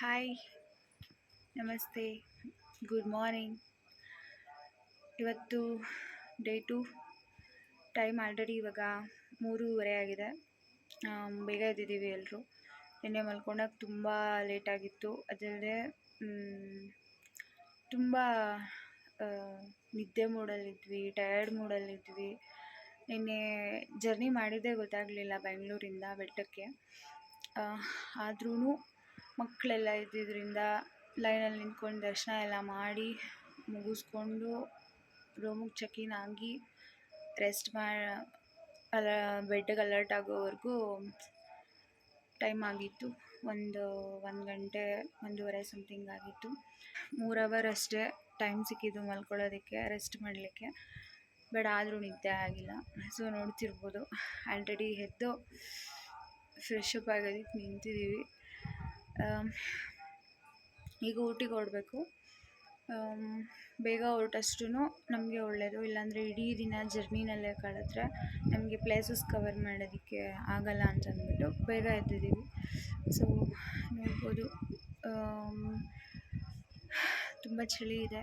Hi ನಮಸ್ತೆ good morning ಇವತ್ತು day two time already ಇವಾಗ ಮೂರೂವರೆ ಆಗಿದೆ. ಬೇಗ ಎದ್ದಿದ್ದೀವಿ ಎಲ್ಲರೂ ನಿನ್ನೆ ಮಲ್ಕೊಂಡಾಗ ತುಂಬ ಲೇಟಾಗಿತ್ತು ಅದಲ್ಲದೆ ತುಂಬ ನಿದ್ದೆ ಮೂಡಲ್ಲಿದ್ವಿ ಟಯರ್ಡ್ ಮೂಡಲ್ಲಿದ್ವಿ ನಿನ್ನೆ ಜರ್ನಿ ಮಾಡಿದ್ದೇ ಗೊತ್ತಾಗಲಿಲ್ಲ ಬೆಂಗಳೂರಿಂದ, ಬೆಟ್ಟಕ್ಕೆ. ಆದ್ರೂ ಮಕ್ಕಳೆಲ್ಲ ಇದ್ದಿದ್ದರಿಂದ ಲೈನಲ್ಲಿ ನಿಂತ್ಕೊಂಡು ದರ್ಶನ ಎಲ್ಲ ಮಾಡಿ ಮುಗಿಸ್ಕೊಂಡು ರೂಮಿಗೆ ಚೆಕ್-ಇನ್ ಆಗಿ ರೆಸ್ಟ್ ಮಾಡಿ ಅಲ ಬೆಡ್ಗೆ ಅಲರ್ಟ್ ಆಗೋವರೆಗೂ ಟೈಮ್ ಆಗಿತ್ತು. ಒಂದು ಒಂದು ಗಂಟೆ, ಒಂದೂವರೆ ಸಮಥಿಂಗ್ ಆಗಿತ್ತು. ಮೂರು ಅವರ್ ಅಷ್ಟೇ ಟೈಮ್ ಸಿಕ್ಕಿದ್ದು ಮಲ್ಕೊಳ್ಳೋದಕ್ಕೆ ರೆಸ್ಟ್ ಮಾಡಲಿಕ್ಕೆ. ಬಟ್ ಆದರೂ ನಿದ್ದೆ ಆಗಿಲ್ಲ. ಸೊ ನೋಡ್ತಿರ್ಬೋದು. ಆಲ್ರೆಡಿ ಎದ್ದು ಫ್ರೆಶ್ ಅಪ್ ಆಗೋದಕ್ಕೆ ನಿಂತಿದ್ದೀವಿ. ಈಗ ಊಟಿಗೆ ಹೊರಡಬೇಕು. ಬೇಗ ಹೊರಟಷ್ಟು ನಮಗೆ ಒಳ್ಳೆಯದು ಇಲ್ಲಾಂದರೆ ಇಡೀ ದಿನ ಜರ್ನಿನಲ್ಲೇ ಕಳೆದ್ರೆ ನಮಗೆ ಪ್ಲೇಸಸ್ ಕವರ್ ಮಾಡೋದಕ್ಕೆ ಆಗಲ್ಲ ಅಂತ ಅಂದ್ಬಿಟ್ಟು ಬೇಗ ಎದ್ದಿದ್ದೀವಿ. ಸೊ ನೋಡ್ಬೋದು. ತುಂಬ ಚಳಿ ಇದೆ.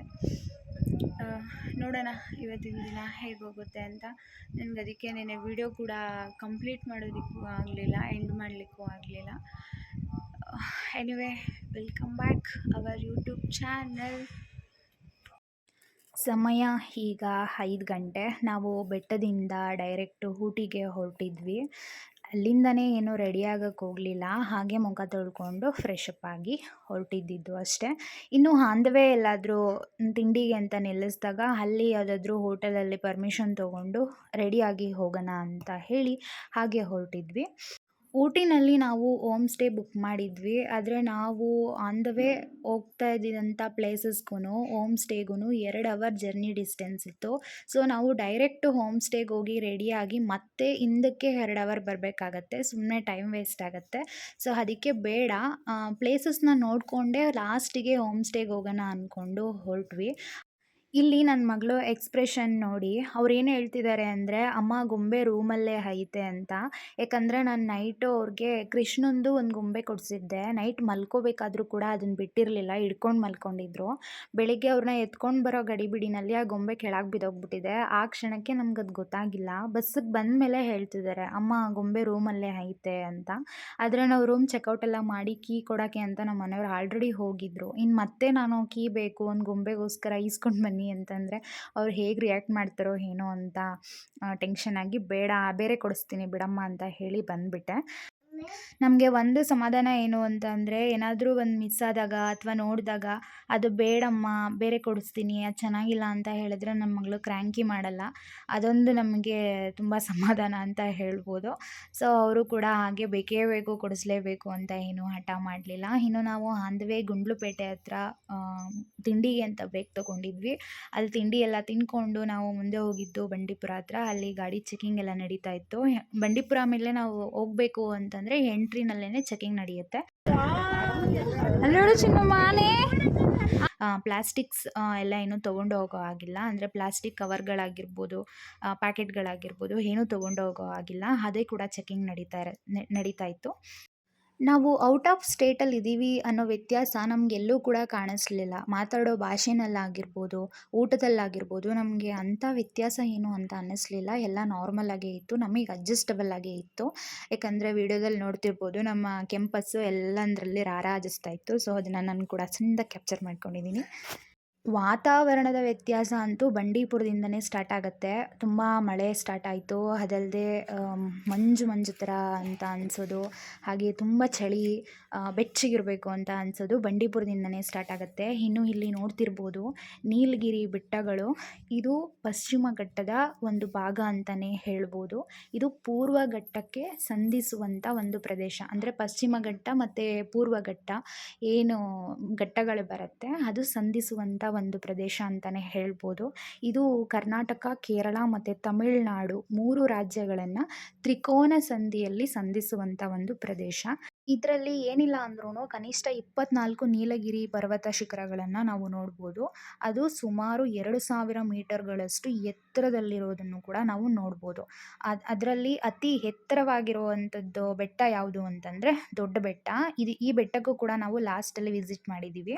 ನೋಡೋಣ ಇವತ್ತಿನ ದಿನ ಹೇಗೆ ಹೋಗುತ್ತೆ ಅಂತ. ನನಗೆ ಅದಕ್ಕೆ ನಿನ್ನೆ ವಿಡಿಯೋ ಕೂಡ ಕಂಪ್ಲೀಟ್ ಮಾಡೋದಕ್ಕೂ ಆಗಲಿಲ್ಲ ಎಂಡ್ ಮಾಡಲಿಕ್ಕೂ ಆಗಲಿಲ್ಲ. Anyway welcome back our YouTube channel ಸಮಯ ಈಗ ಐದು ಗಂಟೆ. ನಾವು ಬೆಟ್ಟದಿಂದ ಡೈರೆಕ್ಟು ಊಟಿಗೆ ಹೊರಟಿದ್ವಿ. ಅಲ್ಲಿಂದನೇ ಏನು ರೆಡಿ ಹೋಗಲಿಲ್ಲ. ಹಾಗೆ ಮುಖ ತೊಳ್ಕೊಂಡು ಫ್ರೆಶ್ ಅಪ್ ಆಗಿ ಹೊರಟಿದ್ದಿದ್ದು ಅಷ್ಟೇ. ಇನ್ನು ಆನ್ ದ ವೇ ಎಲ್ಲಾದರೂ ತಿಂಡಿಗೆ ಅಂತ ನಿಲ್ಲಿಸಿದಾಗ ಅಲ್ಲಿ ಯಾವುದಾದ್ರೂ ಹೋಟೆಲಲ್ಲಿ ಪರ್ಮಿಷನ್ ತೊಗೊಂಡು ರೆಡಿಯಾಗಿ ಹೋಗೋಣ ಅಂತ ಹೇಳಿ ಹಾಗೆ ಹೊರಟಿದ್ವಿ. ಊಟಿನಲ್ಲಿ ನಾವು ಹೋಮ್ ಸ್ಟೇ ಬುಕ್ ಮಾಡಿದ್ವಿ. ಆದರೆ ನಾವು ಆನ್ ದ ವೇ ಹೋಗ್ತಾ ಇದ್ದಿದ್ದಂಥ ಪ್ಲೇಸಸ್ಗೂ ಹೋಮ್ ಸ್ಟೇಗೂ ಎರಡು ಅವರ್ ಜರ್ನಿ ಡಿಸ್ಟೆನ್ಸ್ ಇತ್ತು. ಸೊ ನಾವು ಡೈರೆಕ್ಟ್ ಹೋಮ್ ಸ್ಟೇಗೆ ಹೋಗಿ ರೆಡಿಯಾಗಿ ಮತ್ತೆ ಹಿಂದಕ್ಕೆ ಎರಡು ಅವರ್ ಬರಬೇಕಾಗತ್ತೆ. ಸುಮ್ಮನೆ ಟೈಮ್ ವೇಸ್ಟ್ ಆಗುತ್ತೆ. ಸೊ ಅದಕ್ಕೆ ಬೇಡ. ಪ್ಲೇಸಸ್ನ ನೋಡಿಕೊಂಡೇ ಲಾಸ್ಟಿಗೆ ಹೋಮ್ ಸ್ಟೇಗೆ ಹೋಗೋಣ ಅಂದ್ಕೊಂಡು ಹೊರಟ್ವಿ. ಇಲ್ಲಿ ನನ್ನ ಮಗಳು ಎಕ್ಸ್ಪ್ರೆಷನ್ ನೋಡಿ, ಅವ್ರು ಏನು ಹೇಳ್ತಿದ್ದಾರೆ ಅಂದರೆ, ಅಮ್ಮ, ಗೊಂಬೆ ರೂಮಲ್ಲೇ ಐತೆ ಅಂತ. ಯಾಕಂದರೆ ನಾನು ನೈಟು ಅವ್ರಿಗೆ ಕೃಷ್ಣಂದು ಒಂದು ಗೊಂಬೆ ಕೊಡಿಸಿದ್ದೆ. ನೈಟ್ ಮಲ್ಕೋಬೇಕಾದ್ರೂ ಕೂಡ ಅದನ್ನು ಬಿಟ್ಟಿರಲಿಲ್ಲ, ಹಿಡ್ಕೊಂಡು ಮಲ್ಕೊಂಡಿದ್ರು. ಬೆಳಿಗ್ಗೆ ಅವ್ರನ್ನ ಎತ್ಕೊಂಡು ಬರೋ ಗಡಿಬಿಡಿನಲ್ಲಿ ಆ ಗೊಂಬೆ ಕೆಳಗೆ ಬಿದ್ದೋಗ್ಬಿಟ್ಟಿದೆ. ಆ ಕ್ಷಣಕ್ಕೆ ನಮ್ಗೆ ಅದು ಗೊತ್ತಾಗಿಲ್ಲ. ಬಸ್ಸಿಗೆ ಬಂದ ಮೇಲೆ ಹೇಳ್ತಿದ್ದಾರೆ ಅಮ್ಮ, ಗೊಂಬೆ ರೂಮಲ್ಲೇ ಐತೆ ಅಂತ. ಆದರೆ ನಾವು ರೂಮ್ ಚೆಕ್ಔಟ್ ಎಲ್ಲ ಮಾಡಿ ಕೀ ಕೊಡೋಕ್ಕೆ ಅಂತ ನಮ್ಮ ಮನೆಯವ್ರು ಆಲ್ರೆಡಿ ಹೋಗಿದ್ರು. ಇನ್ನು ಮತ್ತೆ ನಾನು ಕೀ ಬೇಕು, ಒಂದು ಗೊಂಬೆಗೋಸ್ಕರ ಈಸ್ಕೊಂಡು ಬನ್ನಿ ಅಂತಂದರೆ ಅವ್ರು ಹೇಗೆ ರಿಯಾಕ್ಟ್ ಮಾಡ್ತಾರೋ ಏನೋ ಅಂತ ಟೆನ್ಷನ್ ಆಗಿ ಬೇಡ, ಬೇರೆ ಕೊಡಿಸ್ತೀನಿ ಬಿಡಮ್ಮ ಅಂತ ಹೇಳಿ ಬಂದುಬಿಟ್ಟೆ. ನಮಗೆ ಒಂದು ಸಮಾಧಾನ ಏನು ಅಂತ ಅಂದರೆ, ಏನಾದರೂ ಒಂದು ಮಿಸ್ ಆದಾಗ ಅಥವಾ ನೋಡಿದಾಗ, ಅದು ಬೇಡಮ್ಮ, ಬೇರೆ ಕೊಡಿಸ್ತೀನಿ, ಅದು ಚೆನ್ನಾಗಿಲ್ಲ ಅಂತ ಹೇಳಿದ್ರೆ ನಮ್ಮ ಮಗಳು ಕ್ರ್ಯಾಂಕಿ ಮಾಡಲ್ಲ. ಅದೊಂದು ನಮಗೆ ತುಂಬ ಸಮಾಧಾನ ಅಂತ ಹೇಳ್ಬೋದು. ಸೊ ಅವರು ಕೂಡ ಹಾಗೆ ಬೇಕೇ ಬೇಕು, ಕೊಡಿಸ್ಲೇಬೇಕು ಅಂತ ಏನು ಹಠ ಮಾಡಲಿಲ್ಲ. ಇನ್ನು ನಾವು ಆನ್ ಗುಂಡ್ಲುಪೇಟೆ ಹತ್ರ ತಿಂಡಿಗೆ ಅಂತ ಬ್ರೇಕ್ ತೊಗೊಂಡಿದ್ವಿ. ಅಲ್ಲಿ ತಿಂಡಿ ಎಲ್ಲ ತಿಂದ್ಕೊಂಡು ನಾವು ಮುಂದೆ ಹೋಗಿದ್ದು ಬಂಡೀಪುರ ಹತ್ರ. ಅಲ್ಲಿ ಗಾಡಿ ಚೆಕಿಂಗ್ ಎಲ್ಲ ನಡೀತಾ ಇತ್ತು. ಬಂಡೀಪುರ ಮೇಲೆ ನಾವು ಹೋಗಬೇಕು ಅಂತಂದರೆ ಎಂಟ್ರಿನಲ್ಲೇ ಚೆಕಿಂಗ್ ನಡೆಯುತ್ತೆ. ಅಲ್ಲೋಡು ಚಿನ್ನು ಮಾನೆ ಪ್ಲಾಸ್ಟಿಕ್ಸ್ ಎಲ್ಲ ಏನು ತೊಗೊಂಡು ಹೋಗೋ ಆಗಿಲ್ಲ ಅಂದ್ರೆ ಪ್ಲಾಸ್ಟಿಕ್ ಕವರ್ಗಳಾಗಿರ್ಬೋದು ಪ್ಯಾಕೆಟ್ಗಳಾಗಿರ್ಬೋದು ಏನೂ ತಗೊಂಡು ಹೋಗೋ ಆಗಿಲ್ಲ ಅದೇ ಕೂಡ ಚೆಕಿಂಗ್ ನಡೀತಾ ಇರ ನಡೀತಾ ಇತ್ತು. ನಾವು ಔಟ್ ಆಫ್ ಸ್ಟೇಟಲ್ಲಿ ಇದ್ದೀವಿ ಅನ್ನೋ ವ್ಯತ್ಯಾಸ ನಮಗೆಲ್ಲೂ ಕೂಡ ಕಾಣಿಸ್ಲಿಲ್ಲ. ಮಾತಾಡೋ ಭಾಷೆನಲ್ಲಾಗಿರ್ಬೋದು, ಊಟದಲ್ಲಾಗಿರ್ಬೋದು, ನಮಗೆ ಅಂಥ ವ್ಯತ್ಯಾಸ ಏನು ಅಂತ ಅನ್ನಿಸ್ಲಿಲ್ಲ. ಎಲ್ಲ ನಾರ್ಮಲ್ ಆಗೇ ಇತ್ತು, ನಮಗೆ ಅಡ್ಜಸ್ಟಬಲ್ ಆಗೇ ಇತ್ತು. ಯಾಕಂದರೆ ವಿಡಿಯೋದಲ್ಲಿ ನೋಡ್ತಿರ್ಬೋದು, ನಮ್ಮ ಕೆಂಪಸ್ಸು ಎಲ್ಲಂದರಲ್ಲಿ ರಾರಾಜಿಸ್ತಾ ಇತ್ತು. ಸೊ ಅದನ್ನು ನಾನು ಕೂಡ ಚಂದ ಕ್ಯಾಪ್ಚರ್ ಮಾಡ್ಕೊಂಡಿದ್ದೀನಿ ವಾತಾವರಣದ ವ್ಯತ್ಯಾಸ ಅಂತೂ ಬಂಡೀಪುರದಿಂದನೇ ಸ್ಟಾರ್ಟ್ ಆಗುತ್ತೆ. ತುಂಬ ಮಳೆ ಸ್ಟಾರ್ಟ್ ಆಯಿತು. ಅದಲ್ಲದೆ ಮಂಜು ಮಂಜು ಥರ ಅಂತ ಅನಿಸೋದು, ಹಾಗೆ ತುಂಬ ಚಳಿ ಬೆಚ್ಚಗಿರಬೇಕು ಅಂತ ಅನಿಸೋದು ಬಂಡೀಪುರದಿಂದನೇ ಸ್ಟಾರ್ಟ್ ಆಗುತ್ತೆ. ಇನ್ನು ಇಲ್ಲಿ ನೋಡ್ತಿರ್ಬೋದು, ನೀಲಗಿರಿ ಬೆಟ್ಟಗಳು, ಇದು ಪಶ್ಚಿಮ ಘಟ್ಟದ ಒಂದು ಭಾಗ ಅಂತಲೇ ಹೇಳ್ಬೋದು. ಇದು ಪೂರ್ವ ಘಟ್ಟಕ್ಕೆ ಸಂಧಿಸುವಂಥ ಒಂದು ಪ್ರದೇಶ. ಅಂದರೆ ಪಶ್ಚಿಮ ಘಟ್ಟ ಮತ್ತು ಪೂರ್ವ ಘಟ್ಟ, ಏನು ಘಟ್ಟಗಳು ಬರುತ್ತೆ, ಅದು ಸಂಧಿಸುವಂಥ ಒಂದು ಪ್ರದೇಶ ಅಂತಲೇ ಹೇಳ್ಬೋದು. ಇದು ಕರ್ನಾಟಕ, ಕೇರಳ ಮತ್ತು ತಮಿಳುನಾಡು ಮೂರು ರಾಜ್ಯಗಳನ್ನು ತ್ರಿಕೋನ ಸಂಧಿಯಲ್ಲಿ ಸಂಧಿಸುವಂಥ ಒಂದು ಪ್ರದೇಶ. ಇದರಲ್ಲಿ ಏನಿಲ್ಲ ಅಂದ್ರೂ ಕನಿಷ್ಠ ಇಪ್ಪತ್ನಾಲ್ಕು ನೀಲಗಿರಿ ಪರ್ವತ ಶಿಖರಗಳನ್ನು ನಾವು ನೋಡ್ಬೋದು. ಅದು ಸುಮಾರು ಎರಡು ಸಾವಿರ ಮೀಟರ್ಗಳಷ್ಟು ಎತ್ತರದಲ್ಲಿರೋದನ್ನು ಕೂಡ ನಾವು ನೋಡ್ಬೋದು. ಅದು, ಅದರಲ್ಲಿ ಅತಿ ಎತ್ತರವಾಗಿರುವಂಥದ್ದು ಬೆಟ್ಟ ಯಾವುದು ಅಂತಂದರೆ ದೊಡ್ಡ ಬೆಟ್ಟ. ಇದು, ಈ ಬೆಟ್ಟಕ್ಕೂ ಕೂಡ ನಾವು ಲಾಸ್ಟಲ್ಲಿ ವಿಸಿಟ್ ಮಾಡಿದ್ದೀವಿ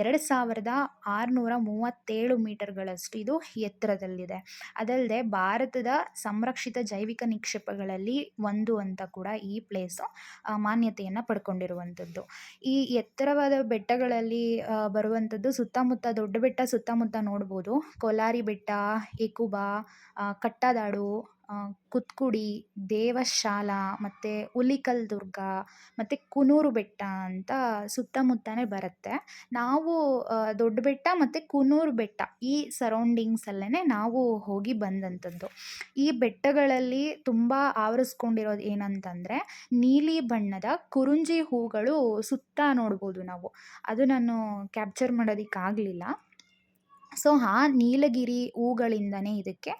ಎರಡು ಸಾವಿರದ ಆರುನೂರ ಮೂವತ್ತೇಳು ಮೀಟರ್ಗಳಷ್ಟು ಇದು ಎತ್ತರದಲ್ಲಿದೆ. ಅದಲ್ಲದೆ ಭಾರತದ ಸಂರಕ್ಷಿತ ಜೈವಿಕ ನಿಕ್ಷೇಪಗಳಲ್ಲಿ ಒಂದು ಅಂತ ಕೂಡ ಈ ಪ್ಲೇಸು ಮಾನ್ಯತೆಯನ್ನು ಪಡ್ಕೊಂಡಿರುವಂಥದ್ದು. ಈ ಎತ್ತರವಾದ ಬೆಟ್ಟಗಳಲ್ಲಿ ಬರುವಂಥದ್ದು ಸುತ್ತಮುತ್ತ, ದೊಡ್ಡ ಬೆಟ್ಟ ಸುತ್ತಮುತ್ತ ನೋಡ್ಬೋದು. ಕೋಲಾರಿ ಬೆಟ್ಟ ಹೆಕುಬಾ ಕಟ್ಟದಾಡು ಕುತ್ಕುಡಿ, ದೇವಶಾಲಾ, ಮತ್ತು ಹುಲಿಕಲ್ ದುರ್ಗ, ಮತ್ತು ಕುನೂರು ಬೆಟ್ಟ ಅಂತ ಸುತ್ತಮುತ್ತನೇ ಬರುತ್ತೆ. ನಾವು ದೊಡ್ಡ ಬೆಟ್ಟ ಮತ್ತು ಕುನೂರು ಬೆಟ್ಟ ಈ ಸರೌಂಡಿಂಗ್ಸಲ್ಲೇ ನಾವು ಹೋಗಿ ಬಂದಂಥದ್ದು. ಈ ಬೆಟ್ಟಗಳಲ್ಲಿ ತುಂಬ ಆವರಿಸ್ಕೊಂಡಿರೋದು ಏನಂತಂದರೆ ನೀಲಿ ಬಣ್ಣದ ಕುರುಂಜಿ ಹೂಗಳು ಸುತ್ತ ನೋಡ್ಬೋದು ನಾವು. ಅದು ನಾನು ಕ್ಯಾಪ್ಚರ್ ಮಾಡೋದಕ್ಕಾಗಲಿಲ್ಲ. ಸೊ ಆ ನೀಲಗಿರಿ ಹೂಗಳಿಂದನೇ ಇದಕ್ಕೆ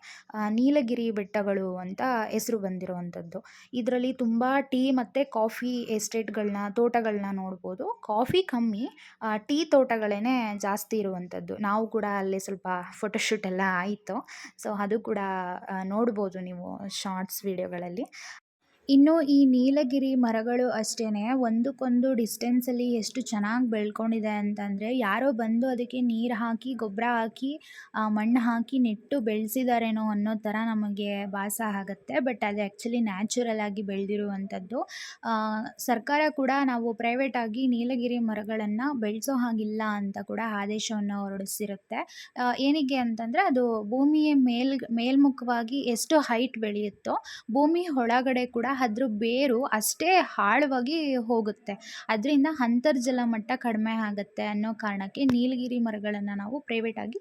ನೀಲಗಿರಿ ಬೆಟ್ಟಗಳು ಅಂತ ಹೆಸರು ಬಂದಿರುವಂಥದ್ದು. ಇದರಲ್ಲಿ ತುಂಬ ಟೀ ಮತ್ತು ಕಾಫಿ ಎಸ್ಟೇಟ್ಗಳನ್ನ ತೋಟಗಳನ್ನ ನೋಡ್ಬೋದು. ಕಾಫಿ ಕಮ್ಮಿ ಟೀ ತೋಟಗಳೇ ಜಾಸ್ತಿ ಇರುವಂಥದ್ದು. ನಾವು ಕೂಡ ಅಲ್ಲಿ ಸ್ವಲ್ಪ ಫೋಟೋಶೂಟ್ ಎಲ್ಲ ಆಯಿತು. ಸೊ ಅದು ಕೂಡ ನೋಡ್ಬೋದು ನೀವು ಶಾರ್ಟ್ಸ್ ವೀಡಿಯೋಗಳಲ್ಲಿ. ಇನ್ನು ಈ ನೀಲಗಿರಿ ಮರಗಳು ಅಷ್ಟೇ ಒಂದಕ್ಕೊಂದು ಡಿಸ್ಟೆನ್ಸಲ್ಲಿ ಎಷ್ಟು ಚೆನ್ನಾಗಿ ಬೆಳ್ಕೊಂಡಿದೆ ಅಂತಂದರೆ, ಯಾರೋ ಬಂದು ಅದಕ್ಕೆ ನೀರು ಹಾಕಿ, ಗೊಬ್ಬರ ಹಾಕಿ ಮಣ್ಣು ಹಾಕಿ ನೆಟ್ಟು ಬೆಳೆಸಿದಾರೇನೋ ಅನ್ನೋ ಥರ ನಮಗೆ ಭಾಸ ಆಗುತ್ತೆ. ಬಟ್ ಅದು ಆ್ಯಕ್ಚುಲಿ ನ್ಯಾಚುರಲ್ ಆಗಿ ಬೆಳೆದಿರುವಂಥದ್ದು. ಸರ್ಕಾರ ಕೂಡ ನಾವು ಪ್ರೈವೇಟಾಗಿ ನೀಲಗಿರಿ ಮರಗಳನ್ನು ಬೆಳೆಸೋ ಹಾಗಿಲ್ಲ ಅಂತ ಕೂಡ ಆದೇಶವನ್ನು ಹೊರಡಿಸಿರುತ್ತೆ. ಏನಿಗೆ ಅಂತಂದರೆ, ಅದು ಭೂಮಿಯ ಮೇಲ್, ಮೇಲ್ಮುಖವಾಗಿ ಎಷ್ಟು ಹೈಟ್ ಬೆಳೆಯುತ್ತೋ, ಭೂಮಿ ಒಳಗಡೆ ಕೂಡ ಅದ್ರ ಬೇರು ಅಷ್ಟೇ ಆಳವಾಗಿ ಹೋಗುತ್ತೆ. ಅದರಿಂದ ಅಂತರ್ಜಲ ಮಟ್ಟ ಕಡಿಮೆ ಆಗುತ್ತೆ ಅನ್ನೋ ಕಾರಣಕ್ಕೆ ನೀಲಗಿರಿ ಮರಗಳನ್ನು ನಾವು ಪ್ರೈವೇಟಾಗಿ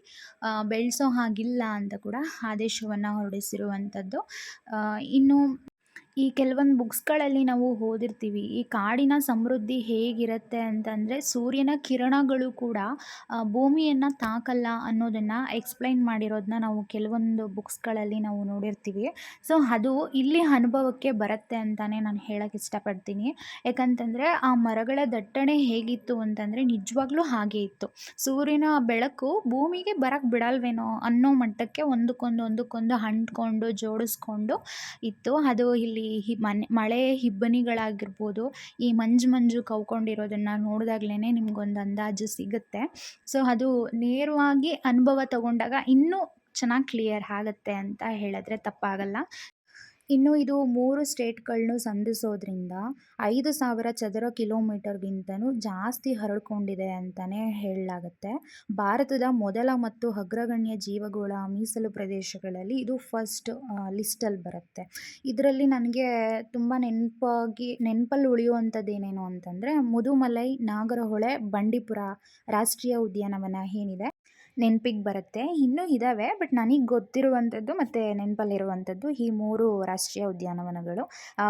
ಬೆಳೆಸೋ ಹಾಗಿಲ್ಲ ಅಂತ ಕೂಡ ಆದೇಶವನ್ನು ಹೊರಡಿಸಿರುವಂಥದ್ದು. ಇನ್ನು ಈ ಕೆಲವೊಂದು ಬುಕ್ಸ್ಗಳಲ್ಲಿ ನಾವು ಓದಿರ್ತೀವಿ. ಈ ಕಾಡಿನ ಸಮೃದ್ಧಿ ಹೇಗಿರುತ್ತೆ ಅಂತಂದರೆ ಸೂರ್ಯನ ಕಿರಣಗಳು ಕೂಡ ಭೂಮಿಯನ್ನು ತಾಕಲ್ಲ ಅನ್ನೋದನ್ನು ಎಕ್ಸ್ಪ್ಲೈನ್ ಮಾಡಿರೋದನ್ನ ನಾವು ಕೆಲವೊಂದು ಬುಕ್ಸ್ಗಳಲ್ಲಿ ನಾವು ನೋಡಿರ್ತೀವಿ. ಸೊ ಅದು ಇಲ್ಲಿ ಅನುಭವಕ್ಕೆ ಬರುತ್ತೆ ಅಂತಲೇ ನಾನು ಹೇಳೋಕ್ಕೆ ಇಷ್ಟಪಡ್ತೀನಿ. ಯಾಕಂತಂದರೆ ಆ ಮರಗಳ ದಟ್ಟಣೆ ಹೇಗಿತ್ತು ಅಂತಂದರೆ ನಿಜವಾಗ್ಲೂ ಹಾಗೆ ಇತ್ತು. ಸೂರ್ಯನ ಬೆಳಕು ಭೂಮಿಗೆ ಬರಕ್ಕೆ ಬಿಡಲ್ವೇನೋ ಅನ್ನೋ ಮಟ್ಟಕ್ಕೆ ಒಂದಕ್ಕೊಂದು ಒಂದಕ್ಕೊಂದು ಅಂಟ್ಕೊಂಡು ಜೋಡಿಸ್ಕೊಂಡು ಇತ್ತು. ಅದು ಇಲ್ಲಿ ಹಿ ಮನೆ, ಮಳೆ ಇಬ್ಬನಿಗಳಾಗಿರ್ಬೋದು ಈ ಮಂಜು ಮಂಜು ಕವ್ಕೊಂಡಿರೋದನ್ನು ನೋಡಿದಾಗ್ಲೇ ನಿಮ್ಗೊಂದು ಅಂದಾಜು ಸಿಗುತ್ತೆ. ಸೊ, ಅದು ನೇರವಾಗಿ ಅನುಭವ ತಗೊಂಡಾಗ ಇನ್ನೂ ಚೆನ್ನಾಗಿ ಕ್ಲಿಯರ್ ಆಗುತ್ತೆ ಅಂತ ಹೇಳಿದ್ರೆ ತಪ್ಪಾಗಲ್ಲ. ಇನ್ನು ಇದು ಮೂರು ಸ್ಟೇಟ್ಗಳನ್ನು ಸಂಧಿಸೋದ್ರಿಂದ ಐದು ಸಾವಿರ ಚದರ ಕಿಲೋಮೀಟರ್ಗಿಂತನೂ ಜಾಸ್ತಿ ಹರಡ್ಕೊಂಡಿದೆ ಅಂತಲೇ ಹೇಳಲಾಗುತ್ತೆ. ಭಾರತದ ಮೊದಲ ಮತ್ತು ಅಗ್ರಗಣ್ಯ ಜೀವಗೋಳ ಮೀಸಲು ಪ್ರದೇಶಗಳಲ್ಲಿ ಇದು ಫಸ್ಟ್ ಲಿಸ್ಟಲ್ಲಿ ಬರುತ್ತೆ. ಇದರಲ್ಲಿ ನನಗೆ ತುಂಬ ನೆನಪಾಗಿ, ನೆನಪಲ್ಲಿ ಉಳಿಯುವಂಥದ್ದು ಏನೇನು ಅಂತಂದರೆ ಮುದುಮಲೈ, ನಾಗರಹೊಳೆ, ಬಂಡೀಪುರ ರಾಷ್ಟ್ರೀಯ ಉದ್ಯಾನವನ ಏನಿದೆ ನೆನಪಿಗೆ ಬರುತ್ತೆ. ಇನ್ನೂ ಇದ್ದಾವೆ ಬಟ್ ನನಗೆ ಗೊತ್ತಿರುವಂಥದ್ದು ಮತ್ತು ನೆನಪಲ್ಲಿರುವಂಥದ್ದು ಈ ಮೂರು ರಾಷ್ಟ್ರೀಯ ಉದ್ಯಾನವನಗಳು.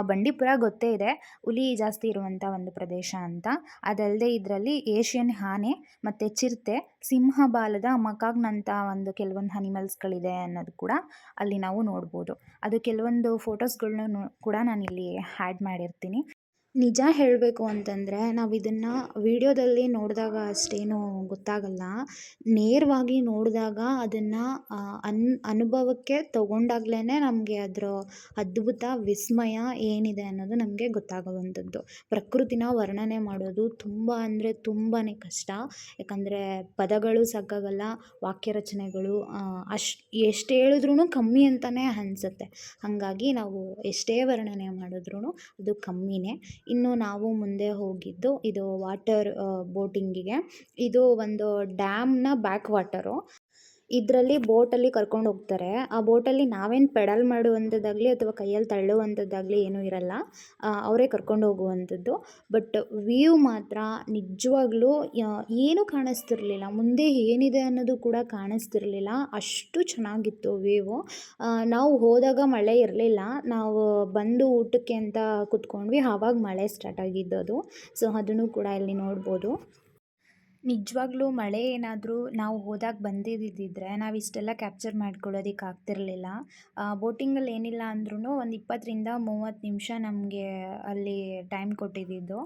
ಬಂಡೀಪುರ ಗೊತ್ತೇ ಇದೆ. ಹುಲಿ ಜಾಸ್ತಿ ಇರುವಂಥ ಒಂದು ಪ್ರದೇಶ ಅಂತ. ಅದಲ್ಲದೆ ಇದರಲ್ಲಿ ಏಷ್ಯನ್ ಆನೆ, ಮತ್ತು ಚಿರತೆ, ಸಿಂಹಬಾಲದ ಮಕಾಗ್ನಂಥ ಒಂದು ಕೆಲವೊಂದು ಅನಿಮಲ್ಸ್ಗಳಿದೆ ಅನ್ನೋದು ಕೂಡ ಅಲ್ಲಿ ನಾವು ನೋಡ್ಬೋದು. ಅದು ಕೆಲವೊಂದು ಫೋಟೋಸ್ಗಳನ್ನೂ ಕೂಡ ನಾನಿಲ್ಲಿ ಆ್ಯಡ್ ಮಾಡಿರ್ತೀನಿ. ನಿಜ ಹೇಳಬೇಕು ಅಂತಂದರೆ ನಾವು ಇದನ್ನು ವೀಡಿಯೋದಲ್ಲಿ ನೋಡಿದಾಗ ಅಷ್ಟೇನು ಗೊತ್ತಾಗಲ್ಲ. ನೇರವಾಗಿ ನೋಡಿದಾಗ ಅದನ್ನು ಅನ್, ಅನುಭವಕ್ಕೆ ತಗೊಂಡಾಗ್ಲೇ ನಮಗೆ ಅದರ ಅದ್ಭುತ ವಿಸ್ಮಯ ಏನಿದೆ ಅನ್ನೋದು ನಮಗೆ ಗೊತ್ತಾಗುವಂಥದ್ದು. ಪ್ರಕೃತಿನ ವರ್ಣನೆ ಮಾಡೋದು ತುಂಬ ಅಂದರೆ ತುಂಬಾ ಕಷ್ಟ. ಯಾಕಂದರೆ ಪದಗಳು ಸಾಕಾಗಲ್ಲ ವಾಕ್ಯ ರಚನೆಗಳು ಅಷ್ಟು, ಎಷ್ಟು ಹೇಳಿದ್ರೂ ಕಮ್ಮಿ ಅಂತಲೇ ಅನ್ಸುತ್ತೆ. ಹಾಗಾಗಿ ನಾವು ಎಷ್ಟೇ ವರ್ಣನೆ ಮಾಡಿದ್ರೂ ಅದು ಕಮ್ಮಿನೇ. ಇನ್ನು ನಾವು ಮುಂದೆ ಹೋಗಿದ್ದು ಇದು ವಾಟರ್ ಬೋಟಿಂಗಿಗೆ ಇದು ಒಂದು ಡ್ಯಾಮ್ನ ಬ್ಯಾಕ್ ವಾಟರು ಇದರಲ್ಲಿ ಬೋಟಲ್ಲಿ ಕರ್ಕೊಂಡು ಹೋಗ್ತಾರೆ. ಆ ಬೋಟಲ್ಲಿ ನಾವೇನು ಪೆಡಲ್ ಮಾಡುವಂಥದ್ದಾಗಲಿ ಅಥವಾ ಕೈಯಲ್ಲಿ ತಳ್ಳುವಂಥದ್ದಾಗಲಿ ಏನೂ ಇರಲ್ಲ. ಅವರೇ ಕರ್ಕೊಂಡು ಹೋಗುವಂಥದ್ದು. ಬಟ್ ವ್ಯೂ ಮಾತ್ರ ನಿಜವಾಗ್ಲೂ ಏನೂ ಕಾಣಿಸ್ತಿರ್ಲಿಲ್ಲ. ಮುಂದೆ ಏನಿದೆ ಅನ್ನೋದು ಕೂಡ ಕಾಣಿಸ್ತಿರ್ಲಿಲ್ಲ. ಅಷ್ಟು ಚೆನ್ನಾಗಿತ್ತು ವ್ಯೂವು ನಾವು ಹೋದಾಗ ಮಳೆ ಇರಲಿಲ್ಲ. ನಾವು ಬಂದು ಊಟಕ್ಕೆ ಅಂತ ಕುತ್ಕೊಂಡ್ವಿ. ಆವಾಗ ಮಳೆ ಸ್ಟಾರ್ಟ್ ಆಗಿದ್ದು ಅದು ಸೊ ಅದನ್ನು ಕೂಡ ಇಲ್ಲಿ ನೋಡ್ಬೋದು. ನಿಜವಾಗ್ಲೂ ಮಳೆ ಏನಾದರೂ ನಾವು ಹೋದಾಗ ಬಂದಿದ್ದಿದ್ರೆ ನಾವು ಇಷ್ಟೆಲ್ಲ ಕ್ಯಾಪ್ಚರ್ ಮಾಡ್ಕೊಳ್ಳೋದಕ್ಕೆ ಆಗ್ತಿರಲಿಲ್ಲ. ಬೋಟಿಂಗಲ್ಲಿ ಏನಿಲ್ಲ ಅಂದ್ರೂ ಒಂದು ಇಪ್ಪತ್ತರಿಂದ ಮೂವತ್ತು ನಿಮಿಷ ನಮಗೆ ಅಲ್ಲಿ ಟೈಮ್ ಕೊಟ್ಟಿದ್ದಿದ್ದು.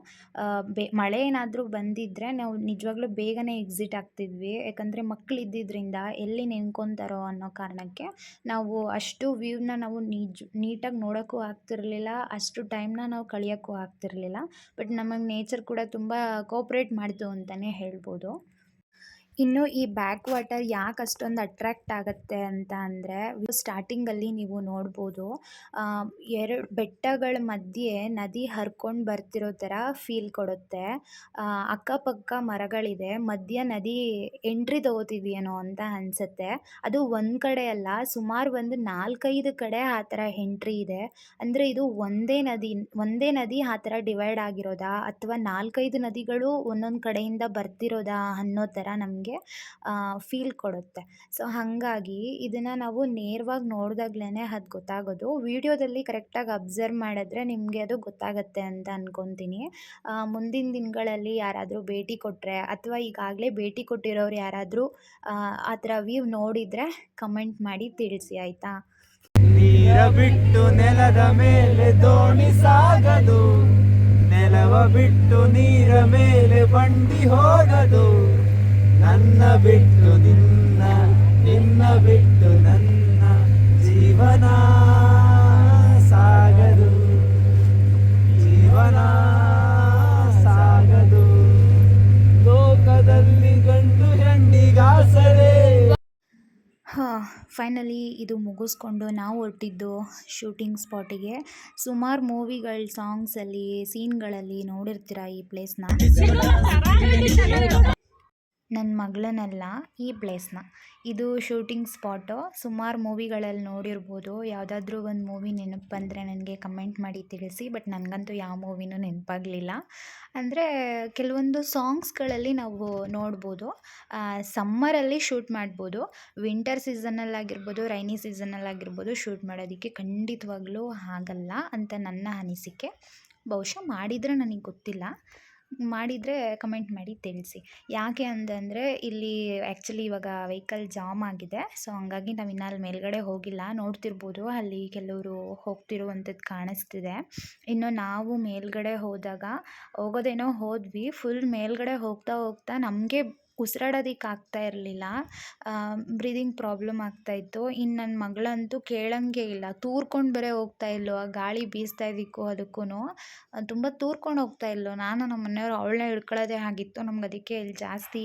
ಬೆ, ಮಳೆ ಏನಾದರೂ ಬಂದಿದ್ದರೆ ನಾವು ನಿಜವಾಗ್ಲೂ ಬೇಗನೆ ಎಕ್ಸಿಟ್ ಆಗ್ತಿದ್ವಿ. ಯಾಕಂದರೆ ಮಕ್ಳು ಇದ್ದಿದ್ದರಿಂದ ಎಲ್ಲಿ ನೆನ್ಕೊತಾರೋ ಅನ್ನೋ ಕಾರಣಕ್ಕೆ ನಾವು ಅಷ್ಟು ವ್ಯೂವ್ನ ನಾವು ನಿಜ, ನೀಟಾಗಿ ನೋಡೋಕ್ಕೂ ಆಗ್ತಿರಲಿಲ್ಲ. ಅಷ್ಟು ಟೈಮ್ನ ನಾವು ಕಳಿಯೋಕ್ಕೂ ಆಗ್ತಿರಲಿಲ್ಲ. ಬಟ್ ನಮಗೆ ನೇಚರ್ ಕೂಡ ತುಂಬ ಕೋಪ್ರೇಟ್ ಮಾಡಿತು ಅಂತಲೇ ಹೇಳ್ಬೋದು. ಮಾಡ್ಬೋದು ಇನ್ನು ಈ ಬ್ಯಾಕ್ ವಾಟರ್ ಯಾಕೆ ಅಷ್ಟೊಂದು ಅಟ್ರ್ಯಾಕ್ಟ್ ಆಗುತ್ತೆ ಅಂತ ಅಂದರೆ ಸ್ಟಾರ್ಟಿಂಗಲ್ಲಿ ನೀವು ನೋಡ್ಬೋದು ಎರಡು ಬೆಟ್ಟಗಳ ಮಧ್ಯೆ ನದಿ ಹರ್ಕೊಂಡು ಬರ್ತಿರೋ ಥರ ಫೀಲ್ ಕೊಡುತ್ತೆ. ಅಕ್ಕಪಕ್ಕ ಮರಗಳಿದೆ, ಮಧ್ಯ ನದಿ ಎಂಟ್ರಿ ತಗೋತಿದೆಯೇನೋ ಅಂತ ಅನಿಸುತ್ತೆ. ಅದು ಒಂದು ಕಡೆ ಅಲ್ಲ, ಸುಮಾರು ಒಂದು ನಾಲ್ಕೈದು ಕಡೆ ಆ ಥರ ಎಂಟ್ರಿ ಇದೆ. ಅಂದರೆ ಇದು ಒಂದೇ ನದಿ ಒಂದೇ ನದಿ ಆ ಥರ ಡಿವೈಡ್ ಆಗಿರೋದಾ? ಅಥವಾ ನಾಲ್ಕೈದು ನದಿಗಳು ಒಂದೊಂದು ಕಡೆಯಿಂದ ಬರ್ತಿರೋದಾ ಅನ್ನೋ ಥರ ನಮಗೆ ಫೀಲ್ ಕೊಡುತ್ತೆ. ಸೊ ಹಾಗಾಗಿ ಇದನ್ನು ನಾವು ನೇರವಾಗಿ ನೋಡಿದಾಗ್ಲೇ ಅದು ಗೊತ್ತಾಗೋದು. ವೀಡಿಯೋದಲ್ಲಿ ಕರೆಕ್ಟಾಗಿ ಅಬ್ಸರ್ವ್ ಮಾಡಿದ್ರೆ ನಿಮಗೆ ಅದು ಗೊತ್ತಾಗುತ್ತೆ ಅಂತ ಅಂದ್ಕೊತೀನಿ ಮುಂದಿನ ದಿನಗಳಲ್ಲಿ ಯಾರಾದರೂ ಭೇಟಿ ಕೊಟ್ಟರೆ ಅಥವಾ ಈಗಾಗಲೇ ಭೇಟಿ ಕೊಟ್ಟಿರೋರು ಯಾರಾದರೂ, ಆ ಥರ ವ್ಯೂ ನೋಡಿದರೆ ಕಮೆಂಟ್ ಮಾಡಿ ತಿಳಿಸಿ, ಆಯಿತಾ? ಬಿಟ್ಟು ನೆಲದ ಮೇಲೆ ದೋಣಿ ಸಾಗದು. ನೆಲವ ಬಿಟ್ಟು ನೀರ ಮೇಲೆ ಬಂಡಿ ಹೋಗದು. ನನ್ನ ಬಿಟ್ಟು ನಿನ್ನ ನಿನ್ನ ಬಿಟ್ಟು ನನ್ನ ಜೀವನ ಸಾಗದು. ಜೀವನ ಸಾಗದು. ಲೋಕದಲ್ಲಿ ಗಂಡು ಹೆಂಡಿಗಾಸರೆ. ಹಾಂ ಫೈನಲಿ ಇದು ಮುಗಿಸ್ಕೊಂಡು ನಾವು ಹೊರಟಿದ್ದು ಶೂಟಿಂಗ್ ಸ್ಪಾಟಿಗೆ ಸುಮಾರು ಮೂವಿಗಳ ಸಾಂಗ್ಸಲ್ಲಿ ಸೀನ್ಗಳಲ್ಲಿ ನೋಡಿರ್ತೀರ ಈ ಪ್ಲೇಸ್ನ ನನ್ನ ಮಗಳನ್ನಲ್ಲ ಈ ಪ್ಲೇಸ್ನ. ಇದು ಶೂಟಿಂಗ್ ಸ್ಪಾಟು. ಸುಮಾರು ಮೂವಿಗಳಲ್ಲಿ ನೋಡಿರ್ಬೋದು. ಯಾವುದಾದ್ರೂ ಒಂದು ಮೂವಿ ನೆನಪು ಬಂದರೆ ನನಗೆ ಕಮೆಂಟ್ ಮಾಡಿ ತಿಳಿಸಿ, ಬಟ್ ನನಗಂತೂ ಯಾವ ಮೂವಿನೂ ನೆನಪಾಗಲಿಲ್ಲ. ಅಂದರೆ ಕೆಲವೊಂದು ಸಾಂಗ್ಸ್ಗಳಲ್ಲಿ ನಾವು ನೋಡ್ಬೋದು. ಸಮ್ಮರಲ್ಲಿ ಶೂಟ್ ಮಾಡ್ಬೋದು. ವಿಂಟರ್ ಸೀಸನಲ್ಲಾಗಿರ್ಬೋದು, ರೈನಿ ಸೀಸನಲ್ಲಾಗಿರ್ಬೋದು ಶೂಟ್ ಮಾಡೋದಕ್ಕೆ ಖಂಡಿತವಾಗ್ಲೂ ಆಗಲ್ಲ ಅಂತ ನನ್ನ ಅನಿಸಿಕೆ. ಬಹುಶಃ ಮಾಡಿದರೆ ನನಗೆ ಗೊತ್ತಿಲ್ಲ. ಮಾಡಿದರೆ ಕಮೆಂಟ್ ಮಾಡಿ ತಿಳಿಸಿ. ಯಾಕೆ ಅಂತಂದರೆ ಇಲ್ಲಿ ಆ್ಯಕ್ಚುಲಿ ಇವಾಗ ವೆಹಿಕಲ್ ಜಾಮ್ ಆಗಿದೆ. ಸೊ ಹಂಗಾಗಿ ನಾವು ಇನ್ನು ಅಲ್ಲಿ ಮೇಲ್ಗಡೆ ಹೋಗಿಲ್ಲ. ನೋಡ್ತಿರ್ಬೋದು ಅಲ್ಲಿ ಕೆಲವರು ಹೋಗ್ತಿರುವಂಥದ್ದು ಕಾಣಿಸ್ತಿದೆ. ಇನ್ನು ನಾವು ಮೇಲ್ಗಡೆ ಹೋದಾಗ ಹೋಗೋದೇನೋ ಹೋದ್ವಿ. ಫುಲ್ ಮೇಲ್ಗಡೆ ಹೋಗ್ತಾ ಹೋಗ್ತಾ ನಮಗೆ ಉಸಿರಾಡೋದಕ್ಕೆ ಆಗ್ತಾ ಇರಲಿಲ್ಲ ಬ್ರೀದಿಂಗ್ ಪ್ರಾಬ್ಲಮ್ ಆಗ್ತಾಯಿತ್ತು ಇನ್ನು ನನ್ನ ಮಗಳಂತೂ ಕೇಳೋಂಗೆ ಇಲ್ಲ. ತೂರ್ಕೊಂಡು ಬರೇ ಹೋಗ್ತಾ ಇಲ್ಲೋ ಆ ಗಾಳಿ ಬೀಸ್ತಾ ಇದಕ್ಕೂ ಅದಕ್ಕೂ ತುಂಬ ತೂರ್ಕೊಂಡು ಹೋಗ್ತಾ ಇದ್ಲು. ನಾನು ನಮ್ಮ ಮನೆಯವ್ರು ಅವಳನ್ನ ಹಿಡ್ಕೊಳ್ಳೋದೇ ಆಗಿತ್ತು. ನಮ್ಗೆ ಅದಕ್ಕೆ ಇಲ್ಲಿ ಜಾಸ್ತಿ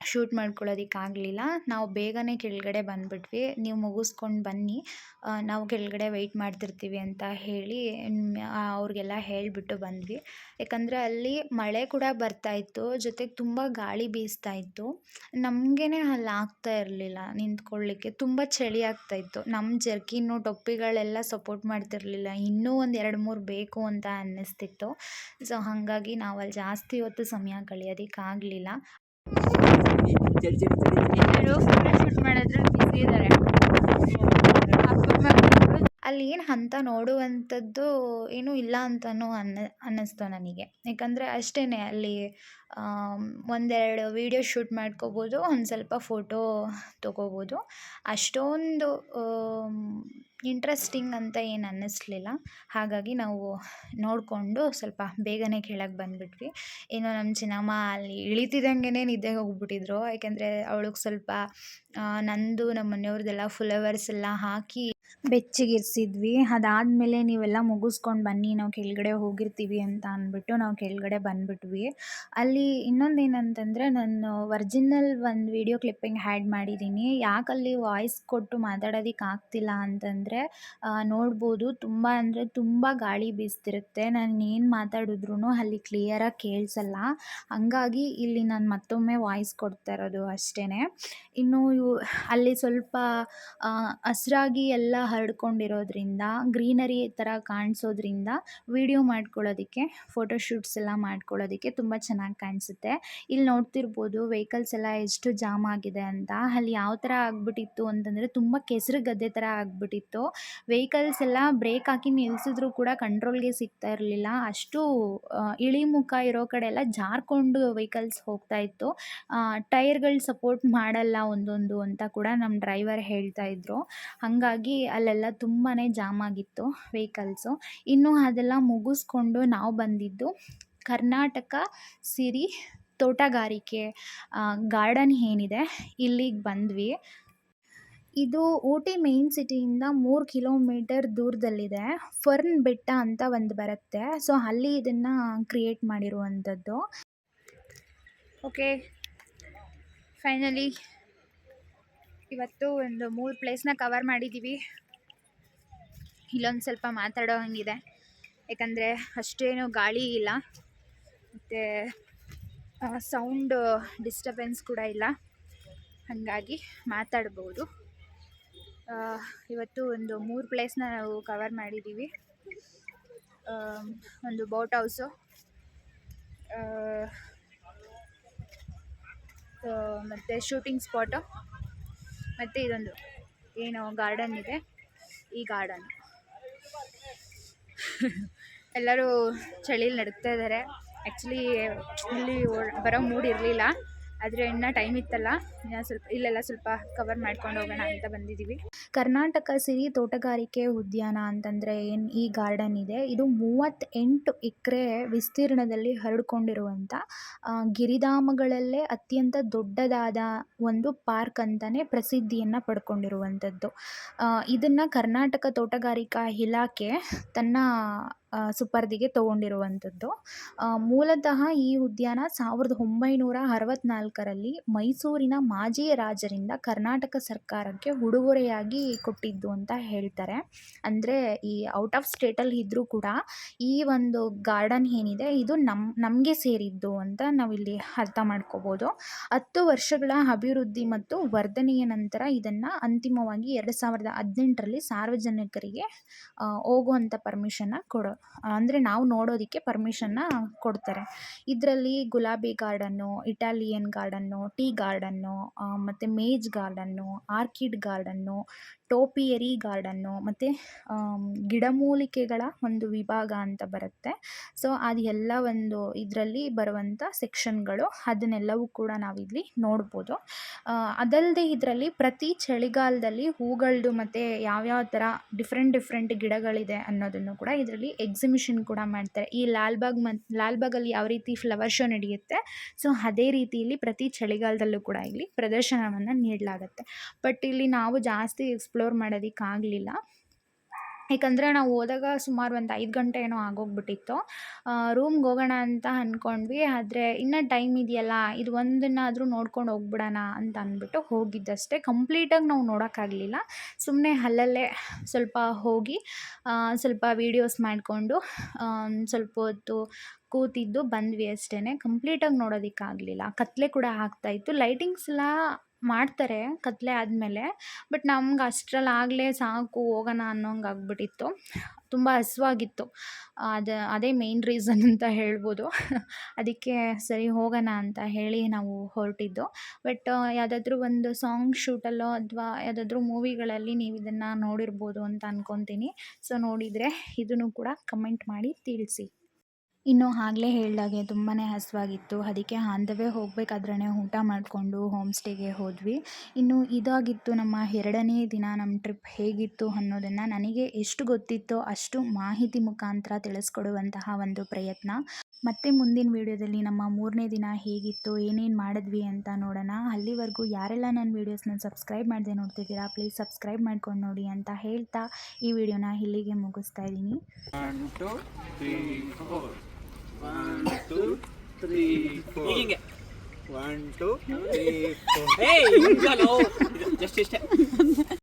ಶೂಟ್ ಮಾಡ್ಕೊಳ್ಳೋದಕ್ಕೆ ಆಗಲಿಲ್ಲ ನಾವು ಬೇಗನೆ ಕೆಳಗಡೆ ಬಂದುಬಿಟ್ವಿ. ನೀವು ಮುಗಿಸ್ಕೊಂಡು ಬನ್ನಿ. ನಾವು ಕೆಳಗಡೆ ವೆಯ್ಟ್ ಮಾಡ್ತಿರ್ತೀವಿ ಅಂತ ಹೇಳಿ ಅವ್ರಿಗೆಲ್ಲ ಹೇಳಿಬಿಟ್ಟು ಬಂದ್ವಿ. ಯಾಕಂದರೆ ಅಲ್ಲಿ ಮಳೆ ಕೂಡ ಬರ್ತಾಯಿತ್ತು ಜೊತೆಗೆ ತುಂಬ ಗಾಳಿ ಬೀಸ್ತಾ ಇತ್ತು. ನಮಗೇ ಅಲ್ಲಿ ಆಗ್ತಾ ಇರಲಿಲ್ಲ ನಿಂತ್ಕೊಳ್ಳಿಕ್ಕೆ. ತುಂಬ ಚಳಿ ಆಗ್ತಾಯಿತ್ತು ನಮ್ಮ ಜರ್ಕಿನು ಟೊಪ್ಪಿಗಳೆಲ್ಲ ಸಪೋರ್ಟ್ ಮಾಡ್ತಿರಲಿಲ್ಲ. ಇನ್ನೂ ಒಂದು ಎರಡು ಮೂರು ಬೇಕು ಅಂತ ಅನ್ನಿಸ್ತಿತ್ತು. ಸೊ ಹಾಗಾಗಿ ನಾವು ಅಲ್ಲಿ ಜಾಸ್ತಿ ಹೊತ್ತು ಸಮಯ ಕಳೆಯೋದಕ್ಕಾಗಲಿಲ್ಲ. ಎಲ್ಲರೂ ಫೋಟೋ ಶೂಟ್ ಮಾಡೋದ್ರಲ್ಲಿ ಬ್ಯುಸಿ ಇದ್ದಾರೆ ಅಲ್ಲಿ ಏನು ಅಂತ ನೋಡುವಂಥದ್ದು ಏನೂ ಇಲ್ಲ ಅಂತಲೂ ಅನ್ನ, ಅನ್ನಿಸ್ತು ನನಗೆ. ಯಾಕಂದರೆ ಅಷ್ಟೇ ಅಲ್ಲಿ ಒಂದೆರಡು ವೀಡಿಯೋ ಶೂಟ್ ಮಾಡ್ಕೋಬೋದು, ಒಂದು ಸ್ವಲ್ಪ ಫೋಟೋ ತೊಗೋಬೋದು. ಅಷ್ಟೊಂದು ಇಂಟ್ರೆಸ್ಟಿಂಗ್ ಅಂತ ಏನು ಅನ್ನಿಸ್ಲಿಲ್ಲ. ಹಾಗಾಗಿ ನಾವು ನೋಡಿಕೊಂಡು ಸ್ವಲ್ಪ ಬೇಗನೆ ಕೆಳಗೆ ಬಂದುಬಿಟ್ವಿ. ಏನೋ ನಮ್ಮ ಚಿನ್ನಮ್ಮ ಅಲ್ಲಿ ಇಳಿತಿದ್ದಂಗೆ ನಿದ್ದೆ ಹೋಗ್ಬಿಟ್ಟಿದ್ರು. ಯಾಕೆಂದರೆ ಅವಳಿಗೆ ಸ್ವಲ್ಪ ನಂದು ನಮ್ಮ ಮನೆಯವ್ರದ್ದೆಲ್ಲ ಫ್ಲವರ್ಸ್ ಎಲ್ಲ ಹಾಕಿ ಬೆಚ್ಚಗಿರಿಸಿದ್ವಿ. ಅದಾದಮೇಲೆ ನೀವೆಲ್ಲ ಮುಗಿಸ್ಕೊಂಡು ಬನ್ನಿ, ನಾವು ಕೆಳಗಡೆ ಹೋಗಿರ್ತೀವಿ ಅಂತ ಅಂದ್ಬಿಟ್ಟು ನಾವು ಕೆಳಗಡೆ ಬಂದ್ಬಿಟ್ವಿ. ಅಲ್ಲಿ ಇನ್ನೊಂದು ಏನಂತಂದರೆ ನಾನು ಒರ್ಜಿನಲ್ ಒಂದು ವೀಡಿಯೋ ಕ್ಲಿಪ್ಪಿಂಗ್ ಹ್ಯಾಡ್ ಮಾಡಿದ್ದೀನಿ ಯಾಕೆ ಅಲ್ಲಿ ವಾಯ್ಸ್ ಕೊಟ್ಟು ಮಾತಾಡೋದಕ್ಕೆ ಆಗ್ತಿಲ್ಲ ಅಂತಂದರೆ ನೋಡ್ಬೋದು. ತುಂಬ ಅಂದರೆ ತುಂಬ ಗಾಳಿ ಬೀಸ್ತಿರುತ್ತೆ. ನಾನು ಏನು ಮಾತಾಡಿದ್ರೂ ಅಲ್ಲಿ ಕ್ಲಿಯರಾಗಿ ಕೇಳಿಸಲ್ಲ. ಹಂಗಾಗಿ ಇಲ್ಲಿ ನಾನು ಮತ್ತೊಮ್ಮೆ ವಾಯ್ಸ್ ಕೊಡ್ತಾ ಇರೋದು ಅಷ್ಟೇ ಇನ್ನು ಅಲ್ಲಿ ಸ್ವಲ್ಪ ಹಸಿರಾಗಿ ಎಲ್ಲ ಹರಡ್ಕೊಂಡಿರೋದ್ರಿಂದ, ಗ್ರೀನರಿ ಥರ ಕಾಣಿಸೋದ್ರಿಂದ ವಿಡಿಯೋ ಮಾಡ್ಕೊಳ್ಳೋದಕ್ಕೆ ಫೋಟೋಶೂಟ್ಸ್ ಎಲ್ಲ ಮಾಡ್ಕೊಳ್ಳೋದಕ್ಕೆ ತುಂಬ ಚೆನ್ನಾಗಿ ಕಾಣಿಸುತ್ತೆ. ಇಲ್ಲಿ ನೋಡ್ತಿರ್ಬೋದು ವೆಹಿಕಲ್ಸ್ ಎಲ್ಲ ಎಷ್ಟು ಜಾಮ್ ಆಗಿದೆ ಅಂತ. ಅಲ್ಲಿ ಯಾವ ಥರ ಆಗಿಬಿಟ್ಟಿತ್ತು ಅಂತಂದರೆ ತುಂಬ ಕೆಸರು ಗದ್ದೆ ಥರ ಆಗಿಬಿಟ್ಟಿತ್ತು. ವೆಹಿಕಲ್ಸ್ ಎಲ್ಲ ಬ್ರೇಕ್ ಹಾಕಿ ನಿಲ್ಲಿಸಿದ್ರು ಕೂಡ ಕಂಟ್ರೋಲ್ಗೆ ಸಿಗ್ತಾ ಇರಲಿಲ್ಲ. ಅಷ್ಟು ಇಳಿಮುಖ ಇರೋ ಕಡೆ ಎಲ್ಲ ಜಾರ್ಕೊಂಡು ವೆಹಿಕಲ್ಸ್ ಹೋಗ್ತಾ ಇತ್ತು. ಟೈರ್ಗಳು ಸಪೋರ್ಟ್ ಮಾಡಲ್ಲ ಒಂದೊಂದು ಅಂತ ಕೂಡ ನಮ್ಮ ಡ್ರೈವರ್ ಹೇಳ್ತಾ ಇದ್ರು. ಹಾಗಾಗಿ ಅಲ್ಲೆಲ್ಲ ತುಂಬಾ ಜಾಮ್ ಆಗಿತ್ತು ವೆಹಿಕಲ್ಸು ಇನ್ನು ಅದೆಲ್ಲ ಮುಗಿಸ್ಕೊಂಡು ನಾವು ಬಂದಿದ್ದು ಕರ್ನಾಟಕ ಸಿರಿ ತೋಟಗಾರಿಕೆ ಗಾರ್ಡನ್ ಏನಿದೆ ಇಲ್ಲಿಗೆ ಬಂದ್ವಿ. ಇದು ಊಟಿ ಮೇನ್ ಸಿಟಿಯಿಂದ ಮೂರು ಕಿಲೋಮೀಟರ್ ದೂರದಲ್ಲಿದೆ. ಫರ್ನ್ ಬೆಟ್ಟ ಅಂತ ಒಂದು ಬರುತ್ತೆ. ಸೊ ಅಲ್ಲಿ ಇದನ್ನು ಕ್ರಿಯೇಟ್ ಮಾಡಿರುವಂಥದ್ದು ಓಕೆ ಫೈನಲಿ ಇವತ್ತು ಒಂದು ಮೂರು ಪ್ಲೇಸ್ನ ಕವರ್ ಮಾಡಿದ್ದೀವಿ ಇಲ್ಲೊಂದು ಸ್ವಲ್ಪ ಮಾತಾಡೋ ಹಂಗಿದೆ. ಯಾಕಂದರೆ ಅಷ್ಟೇನು ಗಾಳಿ ಇಲ್ಲ. ಮತ್ತು ಸೌಂಡ್ ಡಿಸ್ಟರ್ಬೆನ್ಸ್ ಕೂಡ ಇಲ್ಲ. ಹಾಗಾಗಿ ಮಾತಾಡ್ಬೋದು. ಇವತ್ತು ಒಂದು ಮೂರು ಪ್ಲೇಸ್ನ ನಾವು ಕವರ್ ಮಾಡಿದ್ದೀವಿ ಒಂದು ಬೋಟ್ ಹೌಸು ಮತ್ತು ಶೂಟಿಂಗ್ ಸ್ಪಾಟು ಮತ್ತು ಇದೊಂದು. ಏನು ಗಾರ್ಡನ್ ಇದೆ. ಈ ಗಾರ್ಡನ್ ಎಲ್ಲರೂ ಚಳಿಲಿ ನಡುಕ್ತಾ ಇದ್ದಾರೆ. ಆ್ಯಕ್ಚುಲಿ ಇಲ್ಲಿ ಬರೋ ಮೂಡ್ ಇರಲಿಲ್ಲ. ಆದರೆ ಇನ್ನೂ ಟೈಮ್ ಇತ್ತಲ್ಲ. ಸ್ವಲ್ಪ, ಇಲ್ಲೆಲ್ಲ ಸ್ವಲ್ಪ ಕವರ್ ಮಾಡ್ಕೊಂಡು ಹೋಗೋಣ ಅಂತ ಬಂದಿದ್ದೀವಿ ಕರ್ನಾಟಕ ಸಿರಿ ತೋಟಗಾರಿಕೆ ಉದ್ಯಾನ ಅಂತಂದರೆ ಏನು ಈ ಗಾರ್ಡನ್ ಇದೆ. ಇದು ಮೂವತ್ತೆಂಟು ಎಕರೆ ವಿಸ್ತೀರ್ಣದಲ್ಲಿ ಹರಡ್ಕೊಂಡಿರುವಂಥ ಗಿರಿಧಾಮಗಳಲ್ಲೇ ಅತ್ಯಂತ ದೊಡ್ಡದಾದ ಒಂದು ಪಾರ್ಕ್ ಅಂತಲೇ ಪ್ರಸಿದ್ಧಿಯನ್ನು ಪಡ್ಕೊಂಡಿರುವಂಥದ್ದು ಇದನ್ನು ಕರ್ನಾಟಕ ತೋಟಗಾರಿಕಾ ಇಲಾಖೆ ತನ್ನ ಸುಪರ್ದಿಗೆ ತಗೊಂಡಿರುವಂಥದ್ದು ಮೂಲತಃ ಈ ಉದ್ಯಾನ ಸಾವಿರದ ಒಂಬೈನೂರ ಅರವತ್ತ್ನಾಲ್ಕರಲ್ಲಿ ಮೈಸೂರಿನ ಮಾಜಿ ರಾಜರಿಂದ ಕರ್ನಾಟಕ ಸರ್ಕಾರಕ್ಕೆ ಉಡುಗೊರೆಯಾಗಿ ಕೊಟ್ಟಿದ್ದು ಅಂತ ಹೇಳ್ತಾರೆ. ಅಂದರೆ ಈ ಔಟ್ ಆಫ್ ಸ್ಟೇಟಲ್ಲಿ ಇದ್ದರೂ ಕೂಡ ಈ ಒಂದು ಗಾರ್ಡನ್ ಏನಿದೆ, ಇದು ನಮ್ಮ ನಮಗೆ ಸೇರಿದ್ದು ಅಂತ ನಾವಿಲ್ಲಿ ಅರ್ಥ ಮಾಡ್ಕೋಬೋದು. ಹತ್ತು ವರ್ಷಗಳ ಅಭಿವೃದ್ಧಿ ಮತ್ತು ವರ್ಧನೆಯ ನಂತರ ಇದನ್ನು ಅಂತಿಮವಾಗಿ ಎರಡು ಸಾವಿರದ ಹದಿನೆಂಟರಲ್ಲಿ ಸಾರ್ವಜನಿಕರಿಗೆ ಹೋಗುವಂಥ ಪರ್ಮಿಷನ್ನ ಕೊಡೋ, ಅಂದರೆ ನಾವು ನೋಡೋದಕ್ಕೆ ಪರ್ಮಿಷನ್ನ ಕೊಡ್ತಾರೆ. ಇದರಲ್ಲಿ ಗುಲಾಬಿ garden, Italian garden, tea garden ಮತ್ತು maze garden orchid garden topiary garden ಮತ್ತು ಗಿಡಮೂಲಿಕೆಗಳ ಒಂದು ವಿಭಾಗ ಅಂತ ಬರುತ್ತೆ. ಸೊ ಅದೆಲ್ಲ ಒಂದು ಇದರಲ್ಲಿ ಬರುವಂಥ ಸೆಕ್ಷನ್ಗಳು ಅದನ್ನೆಲ್ಲವೂ ಕೂಡ ನಾವಿಲ್ಲಿ ನೋಡ್ಬೋದು. ಅದಲ್ಲದೆ ಇದರಲ್ಲಿ ಪ್ರತಿ ಚಳಿಗಾಲದಲ್ಲಿ ಹೂಗಳದ್ದು ಮತ್ತು ಯಾವ್ಯಾವ ಥರ ಡಿಫ್ರೆಂಟ್ ಡಿಫ್ರೆಂಟ್ ಗಿಡಗಳಿದೆ ಅನ್ನೋದನ್ನು ಕೂಡ ಇದರಲ್ಲಿ ಎಕ್ಸಿಬಿಷನ್ ಕೂಡ ಮಾಡ್ತಾರೆ. ಈ ಲಾಲ್ಬಾಗ್ ಮತ್ ಲಾಲ್ಬಾಗಲ್ಲಿ ಯಾವ ರೀತಿ ಫ್ಲವರ್ ಶೋ ನಡೆಯುತ್ತೆ, ಸೊ, ಅದೇ ರೀತಿಯಲ್ಲಿ ಪ್ರತಿ ಚಳಿಗಾಲದಲ್ಲೂ ಕೂಡ ಇಲ್ಲಿ ಪ್ರದರ್ಶನವನ್ನು ನೀಡಲಾಗುತ್ತೆ. ಬಟ್ ಇಲ್ಲಿ ನಾವು ಜಾಸ್ತಿ ಎಕ್ಸ್ಪ್ಲೋರ್ ಮಾಡೋದಕ್ಕಾಗಲಿಲ್ಲ ಯಾಕಂದರೆ ನಾವು ಹೋದಾಗ ಸುಮಾರು ಒಂದು ಐದು ಗಂಟೆ ಏನೋ ಆಗೋಗ್ಬಿಟ್ಟಿತ್ತು. ರೂಮ್ಗೆ ಹೋಗೋಣ ಅಂತ ಅಂದ್ಕೊಂಡ್ವಿ ಆದರೆ ಇನ್ನೂ ಟೈಮ್ ಇದೆಯಲ್ಲ, ಇದು ಒಂದನ್ನಾದರೂ ನೋಡ್ಕೊಂಡು ಹೋಗ್ಬಿಡೋಣ ಅಂತ ಅಂದ್ಬಿಟ್ಟು ಹೋಗಿದ್ದಷ್ಟೇ. ಕಂಪ್ಲೀಟಾಗಿ ನಾವು ನೋಡೋಕ್ಕಾಗಲಿಲ್ಲ ಸುಮ್ಮನೆ ಅಲ್ಲಲ್ಲೇ ಸ್ವಲ್ಪ ಹೋಗಿ ಸ್ವಲ್ಪ ವೀಡಿಯೋಸ್ ಮಾಡಿಕೊಂಡು ಸ್ವಲ್ಪ ಹೊತ್ತು ಕೂತಿದ್ದು ಬಂದ್ವಿ ಅಷ್ಟೇ ಕಂಪ್ಲೀಟಾಗಿ ನೋಡೋದಕ್ಕಾಗಲಿಲ್ಲ ಕತ್ತಲೆ ಕೂಡ ಆಗ್ತಾಯಿತ್ತು ಲೈಟಿಂಗ್ಸ್ ಎಲ್ಲ ಮಾಡ್ತಾರೆ ಕತ್ಲೆ ಆದಮೇಲೆ, ಬಟ್ ನಮ್ಗೆ ಅಷ್ಟ್ರಲ್ಲಿ ಆಗಲೇ ಸಾಕು, ಹೋಗೋಣ ಅನ್ನೋಂಗೆ ಆಗಿಬಿಟ್ಟಿತ್ತು. ತುಂಬ ಹಸುವಾಗಿತ್ತು. ಅದು, ಅದೇ ಮೇಯ್ನ್ ರೀಸನ್ ಅಂತ ಹೇಳ್ಬೋದು. ಅದಕ್ಕೆ ಸರಿ ಹೋಗೋಣ ಅಂತ ಹೇಳಿ ನಾವು ಹೊರಟಿದ್ದು. ಬಟ್ ಯಾವುದಾದ್ರೂ ಒಂದು ಸಾಂಗ್ ಶೂಟಲ್ಲೋ ಅಥವಾ ಯಾವುದಾದ್ರೂ ಮೂವಿಗಳಲ್ಲಿ ನೀವು ಇದನ್ನು ನೋಡಿರ್ಬೋದು ಅಂತ ಅಂದ್ಕೊತೀನಿ ಸೊ ನೋಡಿದರೆ ಇದನ್ನು ಕೂಡ ಕಮೆಂಟ್ ಮಾಡಿ ತಿಳಿಸಿ. ಇನ್ನು ಆಗಲೇ ಹೇಳ್ದಾಗೆ ತುಂಬಾ ಹಸಿವಾಗಿತ್ತು. ಅದಕ್ಕೆ ಆನ್ ದ ಹೋಗಬೇಕಾದ್ರೇ ಊಟ ಮಾಡಿಕೊಂಡು ಹೋಮ್ ಸ್ಟೇಗೆ ಹೋದ್ವಿ. ಇನ್ನು ಇದಾಗಿತ್ತು ನಮ್ಮ ಎರಡನೇ ದಿನ ನಮ್ಮ ಟ್ರಿಪ್ ಹೇಗಿತ್ತು ಅನ್ನೋದನ್ನು ನನಗೆ ಎಷ್ಟು ಗೊತ್ತಿತ್ತೋ ಅಷ್ಟು ಮಾಹಿತಿ ಮುಖಾಂತರ ತಿಳಿಸ್ಕೊಡುವಂತಹ ಒಂದು ಪ್ರಯತ್ನ. ಮತ್ತೆ ಮುಂದಿನ ವೀಡಿಯೋದಲ್ಲಿ ನಮ್ಮ ಮೂರನೇ ದಿನ ಹೇಗಿತ್ತು, ಏನೇನು ಮಾಡಿದ್ವಿ ಅಂತ ನೋಡೋಣ. ಅಲ್ಲಿವರೆಗೂ ಯಾರೆಲ್ಲ ನನ್ನ ವೀಡಿಯೋಸ್ನ ಸಬ್ಸ್ಕ್ರೈಬ್ ಮಾಡದೆ ನೋಡ್ತಿದ್ದೀರಾ ಪ್ಲೀಸ್ ಸಬ್ಸ್ಕ್ರೈಬ್ ಮಾಡ್ಕೊಂಡು ನೋಡಿ ಅಂತ ಹೇಳ್ತಾ ಈ ವಿಡಿಯೋನ ಇಲ್ಲಿಗೆ ಮುಗಿಸ್ತಾ ಇದ್ದೀನಿ. ಒನ್ ಟು ತ್ರೀ ಫೋರ್ ಹೀಗೆ one two three four just ಇಷ್ಟೇ